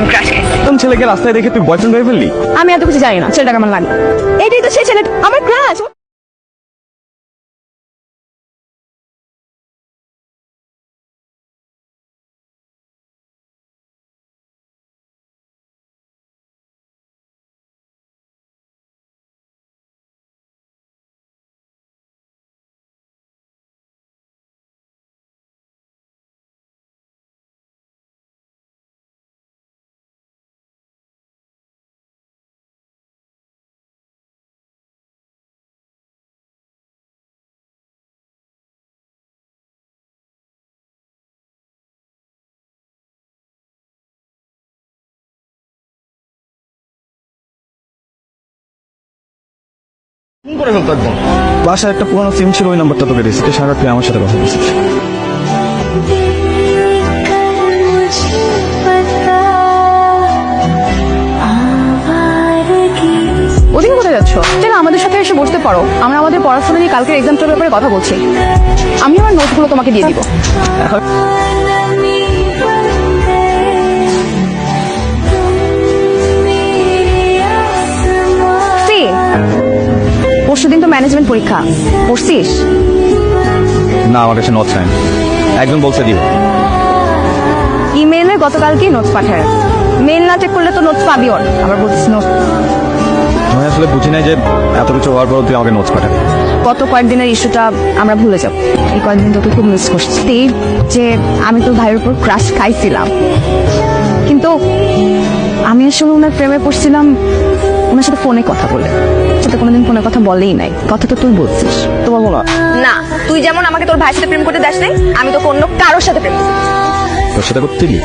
আমি ক্রাশ খাইছি তুমি ছেলেকে রাস্তায় দেখে তুই বয়ফ্রেন্ড হয়ে ফেললি? আমি এত কিছু জানি না। ছেলেটাকে আমার লাগে এটাই তো সেই ছেলে আমার ক্রাশ করে ফেলতো একদম বাসায় একটা পুরোনো সিম ছিল ওই নাম্বারটা তোকে দিয়েছি। তুই সারা তুই আমার সাথে কথা বলছিস। ওদিকে কোথায় যাচ্ছ? যেন আমাদের সাথে এসে বসতে পারো। আমরা আমাদের পড়াশোনা নিয়ে কালকের এক্সামটার ব্যাপারে কথা বলছি। আমি আমার নোটগুলো তোমাকে দিয়ে দিব। পরশু দিন তো ম্যানেজমেন্ট পরীক্ষা। পড়ছিস? না আমার কাছে নোটস নাই। একজন বলছে দিব। ইমেইলে গতকালকে নোটস পাঠায়। মেইল না চেক করলে তো নোটস পাবি ওর। আবার বলছিস নোটস আমি আসলে বুঝি নাই যে এত কিছু হওয়ার পর তুই আমাকে নোটস পাঠাবি। গত কয়েকদিনের ইস্যুটা আমরা ভুলে যাব। এই কয়েকদিন তোকে খুব মিস করছি যে আমি তোর ভাইয়ের উপর ক্রাশ খাইছিলাম। কিন্তু আমি আসলে ওনার প্রেমে পড়ছিলাম ওনার সাথে ফোনে কথা বলে। সাথে কোনোদিন ফোনে কথা বলেই নাই। কথা তো তুই বলছিস। তোমার বলো না না তুই যেমন আমাকে তোর ভাইয়ের সাথে প্রেম করতে দেখ নাই আমি তোকে অন্য কারোর সাথে প্রেম করতে তোর সাথে করতে দিলি